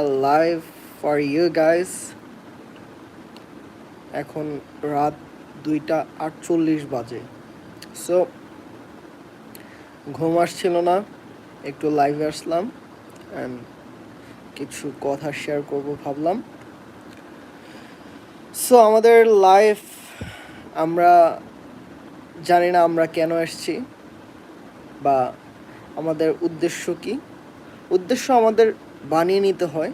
live for you guys. এখন রাত দুইটা আটচল্লিশ বাজে। সো ঘুম আসছিল না, একটু লাইভে আসলাম অ্যান্ড কিছু কথা শেয়ার করব ভাবলাম। সো আমাদের লাইফ আমরা জানি না আমরা কেন এসেছি বা আমাদের উদ্দেশ্য কি। উদ্দেশ্য আমাদের বানিয়ে নিতে হয়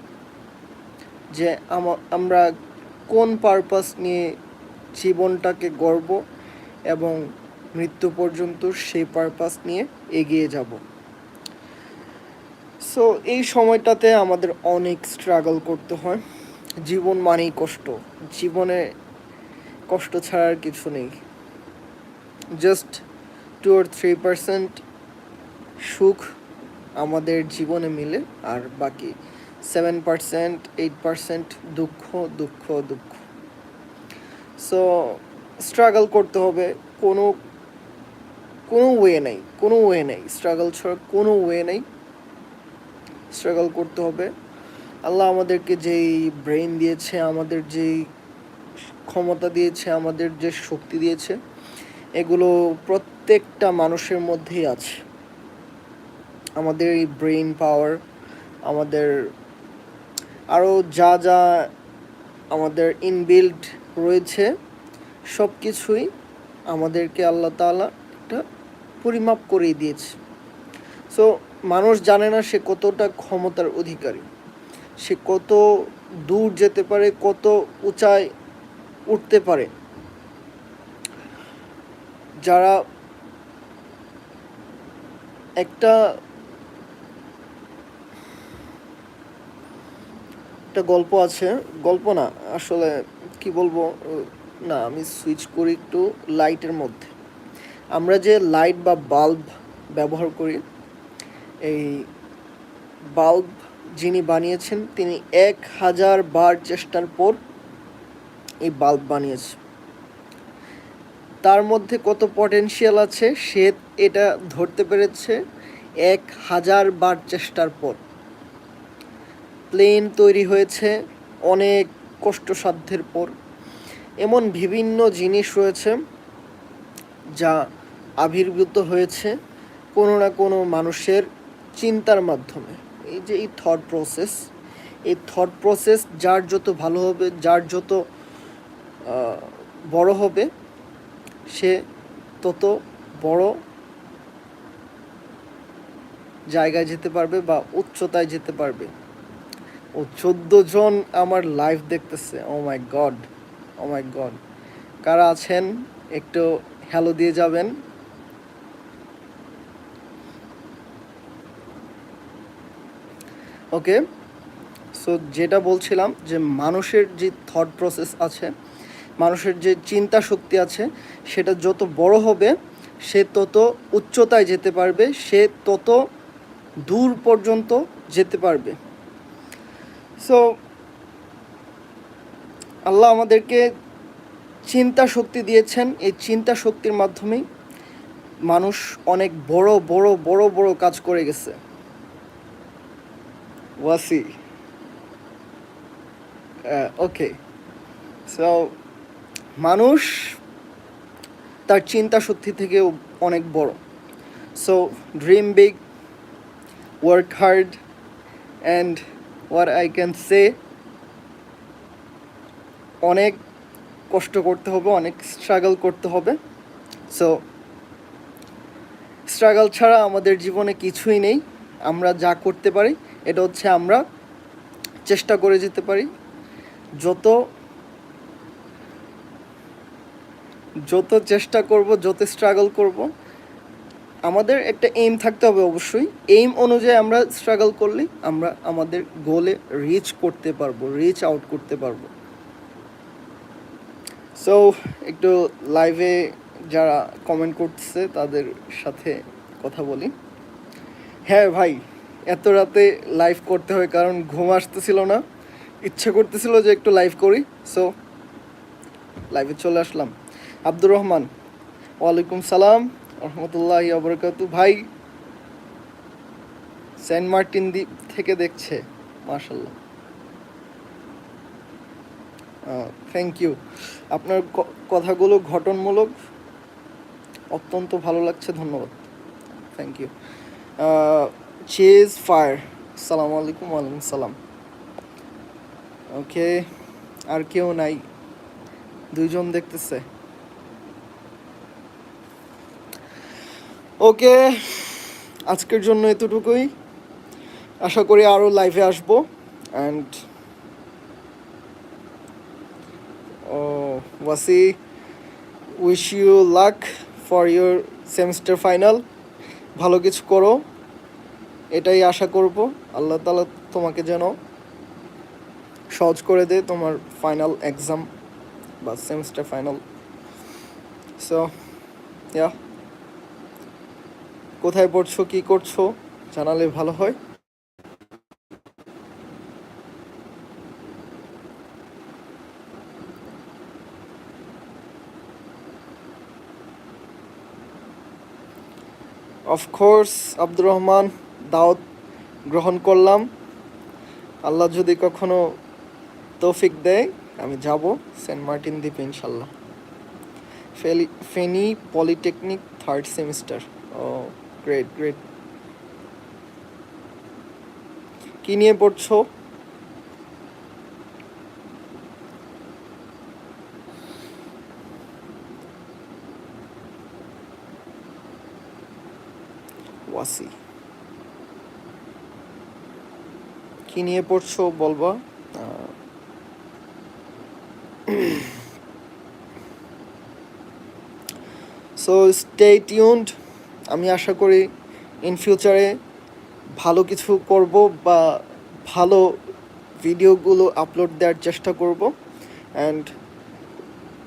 যে আমা- আমরা কোন পারপাস নিয়ে জীবনটাকে গড়ব এবং মৃত্যু পর্যন্ত সেই পারপাস নিয়ে এগিয়ে যাব। সো এই সময়টাতে আমাদের অনেক স্ট্রাগল করতে হয়। জীবন মানেই কষ্ট। জীবনে কষ্ট ছাড়া আর কিছু নেই। জাস্ট টু আর থ্রি পার্সেন্ট সুখ আমাদের জীবনে মিলে, আর বাকি সেভেন পার্সেন্ট এইট পার্সেন্ট দুঃখ দুঃখ দুঃখ। সো স্ট্রাগল করতে হবে কোনো কোনো ওয়ে নেই, কোনো ওয়ে নেই। স্ট্রাগল ছাড়া কোনো ওয়ে নেই। স্ট্রাগল করতে হবে। আল্লাহ আমাদেরকে যেই ব্রেন দিয়েছে, আমাদের যেই ক্ষমতা দিয়েছে, আমাদের যে শক্তি দিয়েছে, এগুলো প্রত্যেকটা মানুষের মধ্যেই আছে। আমাদের এই ব্রেন পাওয়ার আমাদের আরও যা যা আমাদের ইনবিল্ড রয়েছে সব কিছুই আমাদেরকে আল্লাহ তাআলা একটা পরিমাপ করেই দিয়েছে। সো মানুষ জানে না সে কতটা ক্ষমতার অধিকারী। সে কত দূর যেতে পারে, কত উঁচায় উঠতে পারে। যারা একটা একটা গল্প আছে, গল্প না, আসলে কি বলব, না, আমি সুইচ করি একটু লাইটের মধ্যে। আমরা যে লাইট বা বাল্ব ব্যবহার করি, এই বাল্ব যিনি বানিয়েছেন, তিনি এক হাজার বার চেষ্টার পর এই বাল্ব বানিয়েছে। তার মধ্যে কত পটেনশিয়াল আছে, সে এটা ধরতে পেরেছে এক হাজার বার চেষ্টার পর। প্লেন তৈরি হয়েছে অনেক কষ্টসাধ্যের পর। এমন বিভিন্ন জিনিস রয়েছে যা আবির্ভূত হয়েছে কোনো না কোনো মানুষের চিন্তার মাধ্যমে। এই যে এই থট প্রসেস এই থট প্রসেস যার যত ভালো হবে, যার যত বড় হবে, সে তত বড় জায়গায় যেতে পারবে বা উচ্চতায় যেতে পারবে। ও চোদ্দ জন আমার লাইভ দেখতেছে। ও মাই গড ও মাই গড কারা আছেন? একটু হ্যালো দিয়ে যাবেন। ওকে সো যেটা বলছিলাম যে মানুষের যে থট প্রসেস আছে, মানুষের যে চিন্তা শক্তি আছে, সেটা যত বড় হবে, সে তত উচ্চতায় যেতে পারবে, সে তত দূর পর্যন্ত যেতে পারবে। সো আল্লাহ আমাদেরকে চিন্তা শক্তি দিয়েছেন। এই চিন্তা শক্তির মাধ্যমেই মানুষ অনেক বড় বড় বড় বড় কাজ করে গেছে। ওয়াসি ওকে সো মানুষ তার চিন্তা শক্তি থেকেও অনেক বড়। So dream big work hard and what I can say অনেক কষ্ট করতে হবে, অনেক স্ট্রাগল করতে হবে। সো স্ট্রাগল ছাড়া আমাদের জীবনে কিছুই নেই। আমরা যা করতে পারি, এটা হচ্ছে আমরা চেষ্টা করে যেতে পারি। যত যত চেষ্টা করব, যত স্ট্রাগল করব আমাদের একটা এইম থাকতে হবে অবশ্যই। এইম অনুযায়ী আমরা স্ট্রাগল করলে আমরা আমাদের গোলে রিচ করতে পারব রিচ আউট করতে পারব। সো একটু লাইভে যারা কমেন্ট করতেছে, তাদের সাথে কথা বলি। হ্যাঁ ভাই, এত রাতে লাইভ করতে হয় কারণ ঘুম আসতেছিল না। ইচ্ছে করতেছিল যে একটু লাইভ করি। সো লাইভে চলে আসলাম। আব্দুর রহমান, ওয়ালাইকুম সালাম। রহমতুল্লাহ অবরকাতু ভাই, সেন্ট মার্টিন দ্বীপ থেকে দেখছে মার্শাল্লাহ থ্যাংক ইউ আপনার কথাগুলো ঘটনমূলক অত্যন্ত ভালো লাগছে, ধন্যবাদ। থ্যাংক ইউ চেজ ফায়ার সালাম আলাইকুম ওয়ালাইকুম সালাম। ওকে আর কেউ নাই। দুইজন দেখতেছে। ওকে, আজকের জন্য এতটুকুই। আশা করি আরও লাইভে আসব। And oh Wasi wish you luck for your semester final ভালো কিছু করো। এটাই আশা করব। আল্লাহ তালা তোমাকে যেন সহজ করে দে তোমার ফাইনাল এক্সাম বা সেমিস্টার ফাইনাল সো ইয়া কোথায় পড়ছো, কি করছ, জানালে ভালো হয়। অফকোর্স আব্দুর রহমান, দাওয়াত গ্রহণ করলাম। আল্লাহ যদি কখনো তৌফিক দেয়, আমি যাব সেন্ট মার্টিন দ্বীপে ইনশাল্লাহ Feni polytechnic third semester. Oh great great কি নিয়ে পড়ছো? ওয়াসি। কি নিয়ে পড়ছো বলবা? সো স্টে টিউনড আমি আশা করি ইন ফিউচারে ভালো কিছু করব বা ভালো ভিডিওগুলো আপলোড দেওয়ার চেষ্টা করব অ্যান্ড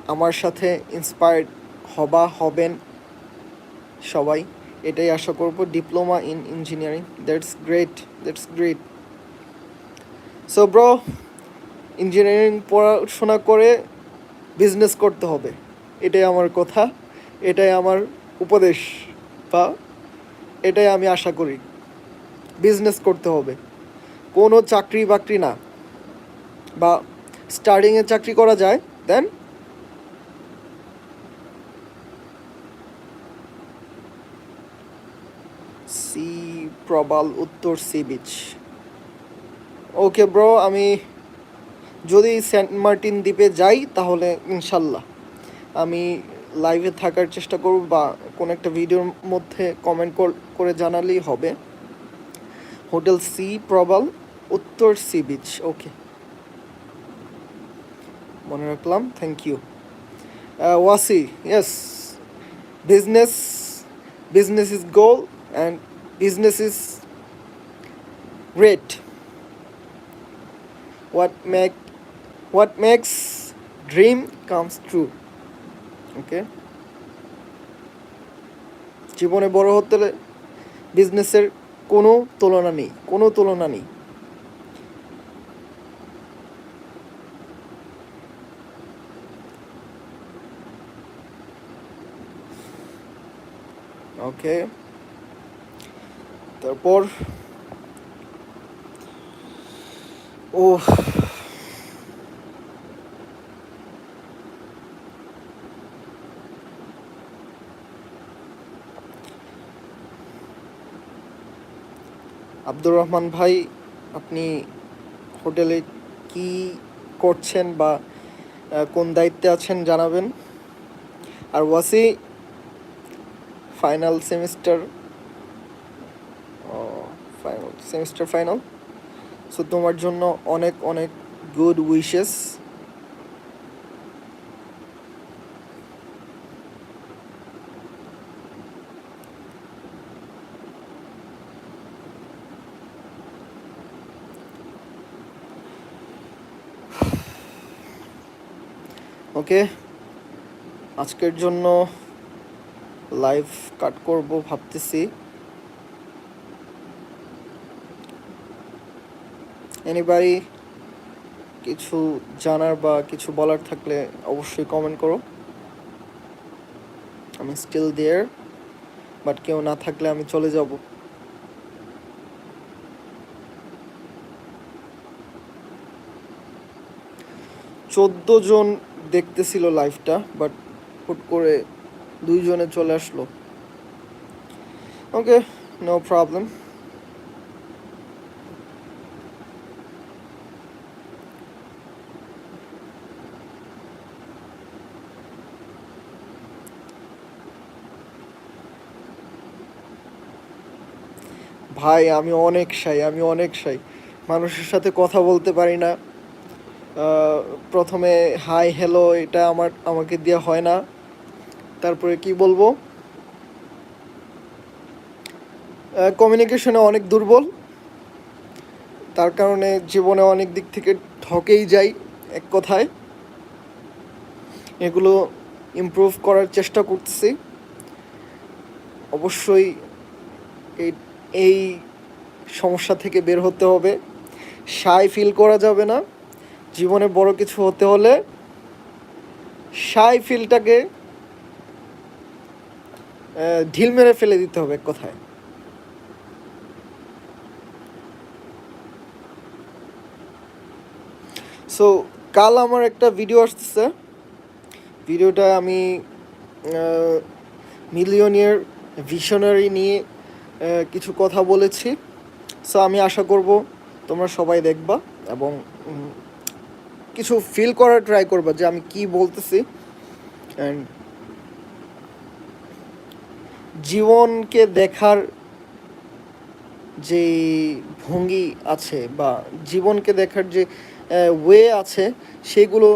আমার সাথে ইন্সপায়ার্ড হবা, হবেন সবাই। এটাই আশা করব। Diploma in engineering that's great that's great so bro engineering পড়াশোনা করে বিজনেস করতে হবে। এটাই আমার কথা। এটাই আমার উপদেশ। বা এটাই আমি আশা করি। বিজনেস করতে হবে। কোনো চাকরি বাকরি না। বা স্টার্টিংয়ে চাকরি করা যায় দেন সি প্রবাল উত্তর সি বিচ ওকে ব্রো আমি যদি সেন্ট মার্টিন দ্বীপে যাই, তাহলে ইনশাল্লাহ। আমি লাইভে থাকার চেষ্টা করব বা কোনো একটা ভিডিওর মধ্যে কমেন্ট করে জানালেই হবে। হোটেল সি প্রবাল, উত্তর সি বিচ ওকে মনে রাখলাম thank you Wasi yes business business is goal and business is great what make, what makes dream comes true? Okay জীবনে বড় হতে হলে বিজনেসের কোনো তুলনা নেই, কোনো তুলনা নেই। ওকে? তারপর ও আব্দুর রহমান ভাই, আপনি হোটেলে কি করছেন বা কোন দায়িত্বে আছেন জানাবেন। আর Wasi, final semester final semester final. So তোমার জন্য অনেক অনেক গুড উইশেস ওকে। আজকের জন্য লাইভ কাট করব ভাবতেছি। এনিবারি কিছু জানার বা কিছু বলার থাকলে অবশ্যই কমেন্ট করো। আমি স্টিল দেয়ার বাট কেউ না থাকলে আমি চলে যাব। চোদ্দ জন দেখতেছিল লাইভটা বাট হুট করে দুইজনে চলে আসলো। ওকে নো প্রবলেম ভাই, আমি অনেক সাই, আমি অনেক সাই। মানুষের সাথে কথা বলতে পারি না। প্রথমে, হাই, হ্যালো এটা আমার, আমাকে দেওয়া হয় না। তারপরে কি বলব? কমিউনিকেশনে অনেক দুর্বল। তার কারণে জীবনে অনেক দিক থেকে ঠকেই যাই এক কথায়। এগুলো ইমপ্রুভ করার চেষ্টা করতেছি। অবশ্যই এই এই সমস্যা থেকে বের হতে হবে। সাই ফিল করা যাবে না। জীবনে বড় কিছু হতে হলে সাই ফিলটাকে ঢিল মেরে ফেলে দিতে হবে কোথায়। সো কাল আমার একটা ভিডিও আসতেছে। ভিডিওটা আমি মিলিয়নিয়ার ভিশনারি নিয়ে কিছু কথা বলেছি। সো আমি আশা করব তোমরা সবাই দেখবা এবং কিছু ফিল করার ট্রাই করবা যে আমি কি বলতেছি। অ্যান্ড জীবনকে দেখার যে ভঙ্গি আছে বা জীবনকে দেখার যে ওয়ে আছে, সেগুলো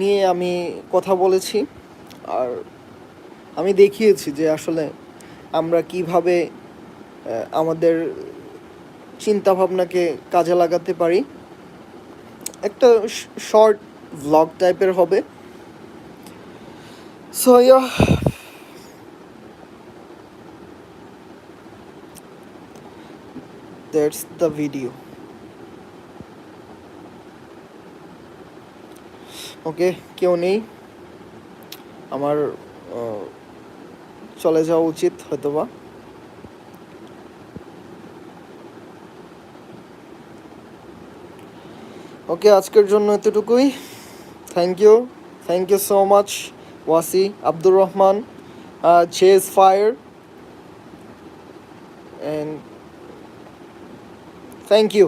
নিয়ে আমি কথা বলেছি। আর আমি দেখিয়েছি যে আসলে আমরা কীভাবে আমাদের চিন্তাভাবনাকে কাজে লাগাতে পারি। একটা শর্ট ভ্লগ টাইপের হবে। So that's the video okay কেউ নেই। আমার চলে যাওয়া উচিত হয়তোবা। ওকে আজকের জন্য এতটুকুই। Thank you thank you so much Wasi Abdur Rahman chase fire and thank you